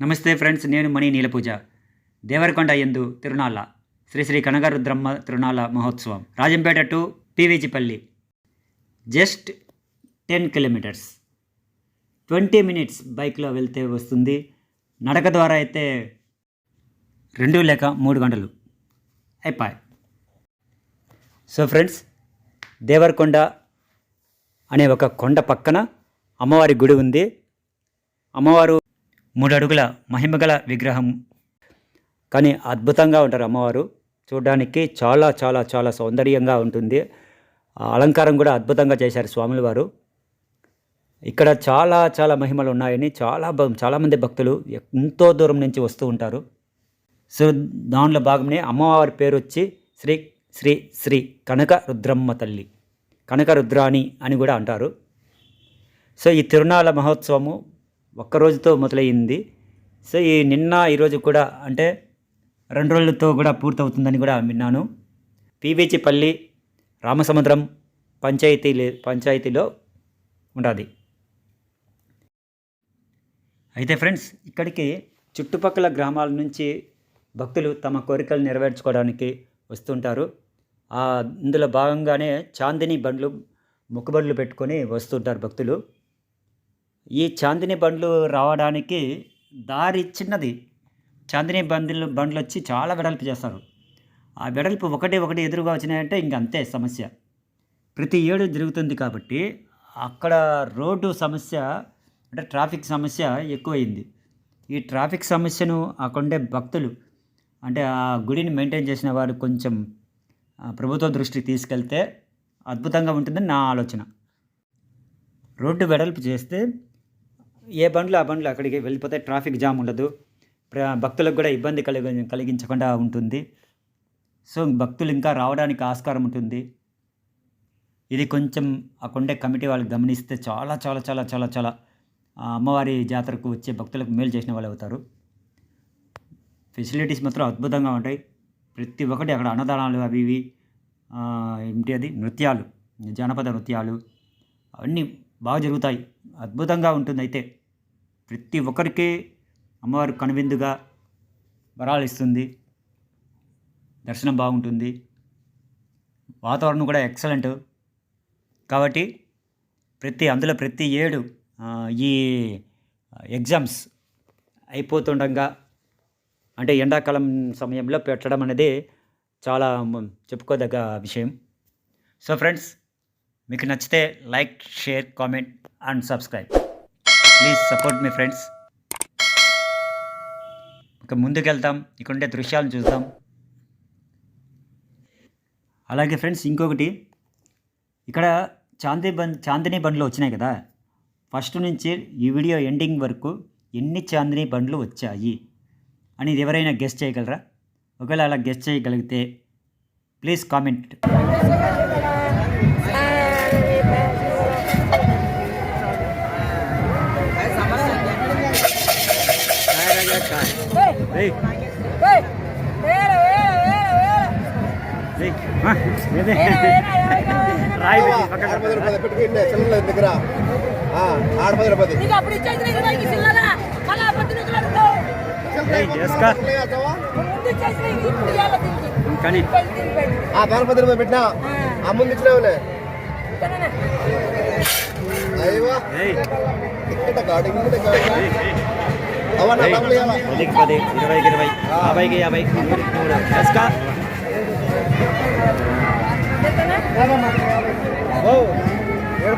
నమస్తే ఫ్రెండ్స్ నేను మణి నీలపూజ. దేవరకొండ ఎందు తిరునాళ్ళ శ్రీ శ్రీ కనకరుద్రమ్మ తిరునాళ్ళ మహోత్సవం Rajampet to PVG Palli just ten kilometres. Twenty minutes బైక్లో వెళ్తే వస్తుంది. నడక ద్వారా అయితే రెండు లేక మూడు గంటలు అయిపోయి. సో ఫ్రెండ్స్ దేవరకొండ అనే ఒక కొండ పక్కన అమ్మవారి గుడి ఉంది. అమ్మవారు మూడు అడుగుల మహిమగల విగ్రహం. కానీ అద్భుతంగా ఉంటారు అమ్మవారు. చూడడానికి చాలా చాలా చాలా సౌందర్యంగా ఉంటుంది. ఆ అలంకారం కూడా అద్భుతంగా చేశారు స్వాముల వారు. ఇక్కడ చాలా చాలా మహిమలు ఉన్నాయని చాలా చాలామంది భక్తులు ఎంతో దూరం నుంచి వస్తూ ఉంటారు. సో దానిలో భాగమే అమ్మవారి పేరు వచ్చి శ్రీ శ్రీ శ్రీ కనక రుద్రమ్మ తల్లి. కనక రుద్రాణి అని కూడా అంటారు. సో ఈ తిరునాళ్ళ మహోత్సవము ఒక్క రోజుతో మొదలయ్యింది. సో ఈ నిన్న ఈరోజు కూడా అంటే రెండు రోజులతో కూడా పూర్తవుతుందని కూడా విన్నాను. పీవీచిపల్లి రామసముద్రం పంచాయతీ పంచాయతీలో ఉంటుంది అయితే ఫ్రెండ్స్ ఇక్కడికి చుట్టుపక్కల గ్రామాల నుంచి భక్తులు తమ కోరికలు నెరవేర్చుకోవడానికి వస్తుంటారు. ఇందులో భాగంగానే చాందిని బండ్లు మొక్కుబండ్లు పెట్టుకొని వస్తుంటారు భక్తులు. ఈ చాందిని బండ్లు రావడానికి దారి చిన్నది. చాందిని బండ్లు బండ్లు వచ్చి చాలా వెడల్పు చేస్తారు. ఆ వెడల్పు ఒకటి ఒకటి ఎదురుగా వచ్చినాయంటే ఇంక అంతే సమస్య. ప్రతి ఏడు జరుగుతుంది కాబట్టి అక్కడ రోడ్డు సమస్య అంటే ట్రాఫిక్ సమస్య ఎక్కువైంది. ఈ ట్రాఫిక్ సమస్యను అక్కడే భక్తులు అంటే ఆ గుడిని మెయింటైన్ చేసిన వారు కొంచెం ప్రభుత్వ దృష్టికి తీసుకెళ్తే అద్భుతంగా ఉంటుందని నా ఆలోచన. రోడ్డు వెడల్పు చేస్తే ఏ బండ్లు ఆ బండ్లు అక్కడికి వెళ్ళిపోతే ట్రాఫిక్ జామ్ ఉండదు. ప్ర- భక్తులకు కూడా ఇబ్బంది కలిగి కలిగించకుండా ఉంటుంది. సో భక్తులు ఇంకా రావడానికి ఆస్కారం ఉంటుంది. ఇది కొంచెం ఆ కొండే కమిటీ వాళ్ళు గమనిస్తే చాలా చాలా చాలా చాలా చాలా అమ్మవారి జాతరకు వచ్చే భక్తులకు మేలు చేసిన వాళ్ళు అవుతారు. ఫెసిలిటీస్ మాత్రం అద్భుతంగా ఉంటాయి. ప్రతి ఒక్కటి అక్కడ అన్నదానాలు అవి ఇవి ఏంటి అది? నృత్యాలు జానపద నృత్యాలు అవన్నీ బాగా జరుగుతాయి. అద్భుతంగా ఉంటుంది అయితే. ప్రతి ఒక్కరికి అమ్మవారు కనువిందుగా వరాలు ఇస్తుంది. దర్శనం బాగుంటుంది. వాతావరణం కూడా ఎక్సలెంట్. కాబట్టి ప్రతి అందులో ప్రతి ఏడు ఈ ఎగ్జామ్స్ అయిపోతుండగా అంటే ఎండాకాలం సమయంలో పెట్టడం అనేది చాలా చెప్పుకోదగ్గ విషయం. సో ఫ్రెండ్స్ మీకు నచ్చితే like share comment and subscribe. Please support me friends. ఇక ముందుకెళ్తాం ఇక్కడుండే దృశ్యాలను చూద్దాం. అలాగే ఫ్రెండ్స్ ఇంకొకటి. ఇక్కడ చాందీ బండ్ చాందిని బండ్లు వచ్చినాయి కదా. ఫస్ట్ నుంచి ఈ వీడియో ఎండింగ్ వరకు ఎన్ని చాందిని బండ్లు వచ్చాయి అని ఎవరైనా గెస్ట్ చేయగలరా? ఒకవేళ అలా గెస్ట్ చేయగలిగితే ప్లీజ్ కామెంట్. ఇచ్చేసి నీకు ఇప్పుడు ఇవ్వాలి దీనికి. కానీ ఆ దాని పది రూపాయలు పెట్టినా? ఆ. ముందు ఇచ్చినావులే. ఏయ్, ఇక్కడ కాదు ఇక్కడ కాదు పదికి పది ఇరవైకి ఇరవై యాభైకి యాభై నూరుకి నూరు జస్కా ఇంతేనా? ఓ ఏడు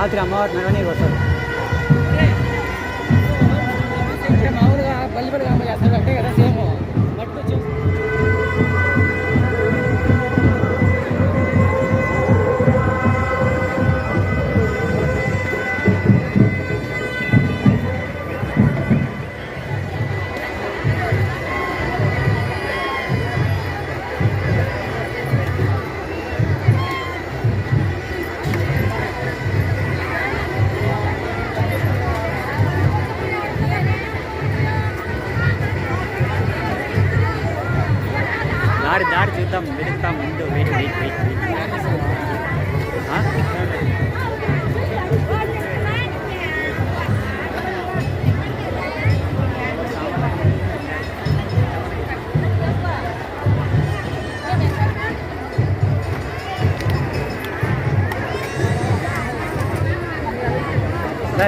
Madre amor, no lo no,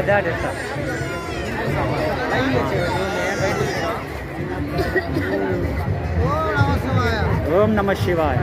దారి ఎట్లా ఓం నమ శివాయ.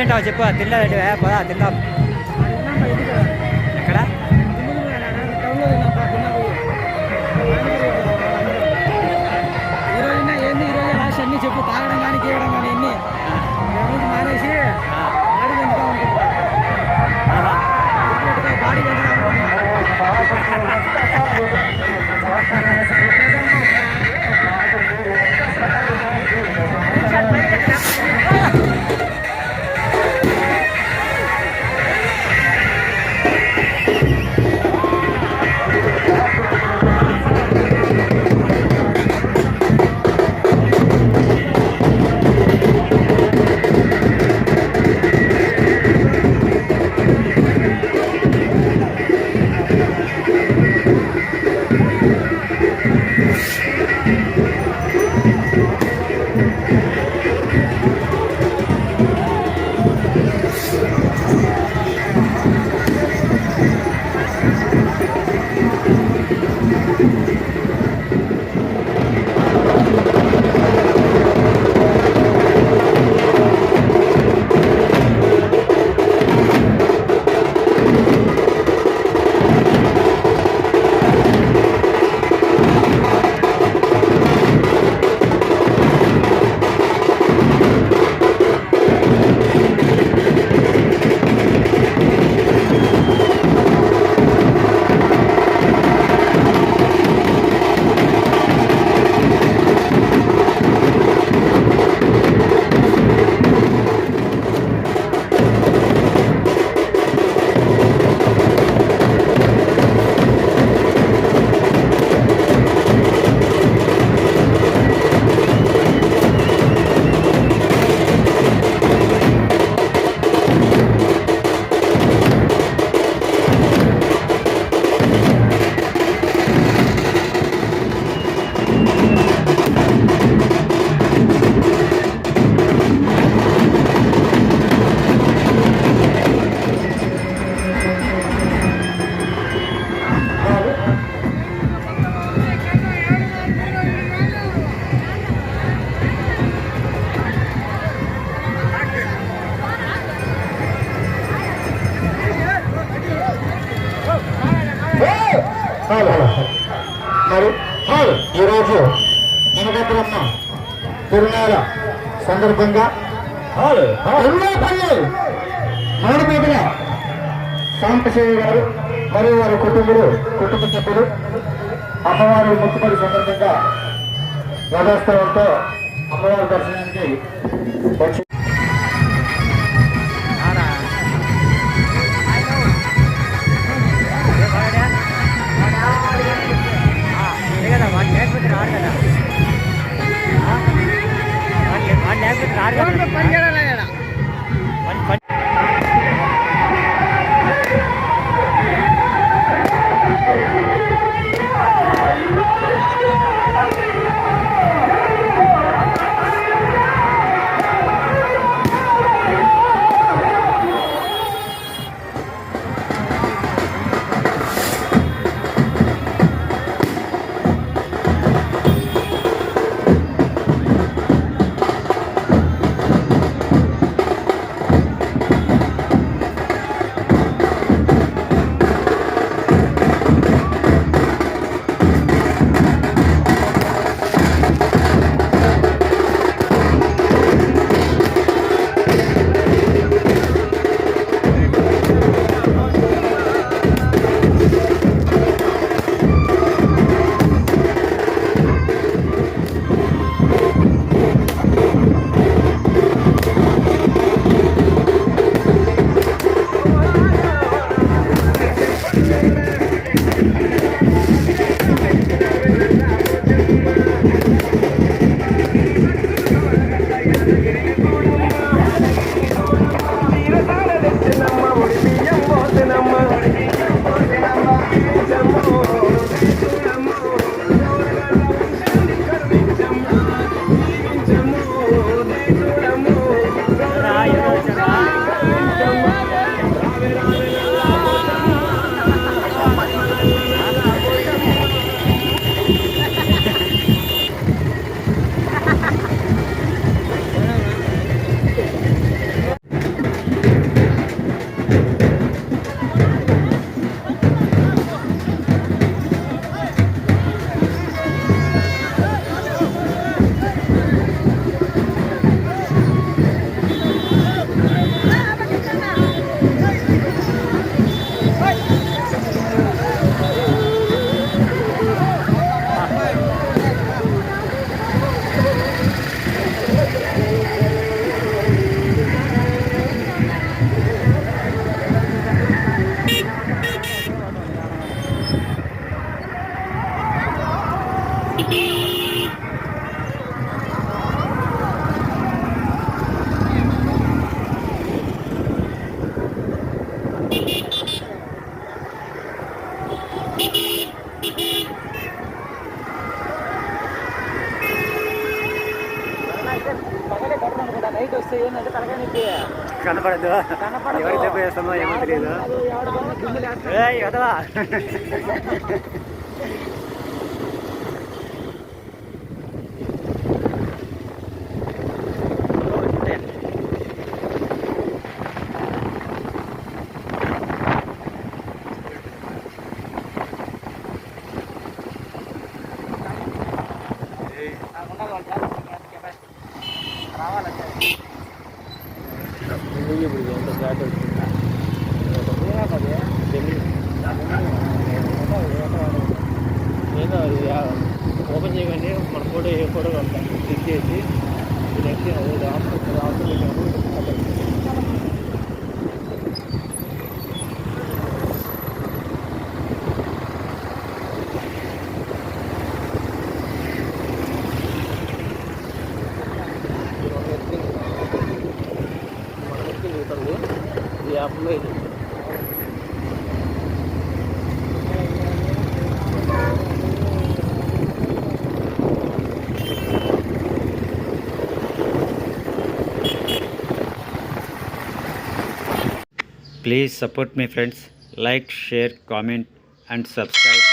తింటావు చెప్పు తినలేదంటే పదా తిందాం ఎక్కడ అన్ని చెప్పు తాగడం కానీ గీయడం కానీ ఎన్ని రోజు మానేసి బాడీ పెంచుతా. బాడీ పెంచుతా వెనకపురమ్మ తిరునాల సందర్భంగా మాడిపేటల సాంబశివ గారు మరియు వారి కుటుంబులు కుటుంబ సభ్యులు అమ్మవారి ముక్కుబడి సందర్భంగా రథోత్సవంతో అమ్మవారి దర్శనానికి వచ్చి Marca. కనపడదు ఎవరు చెప్పేస్తుందో ఏమో తెలియదు ఏ Please support me friends. Like, share, comment and subscribe.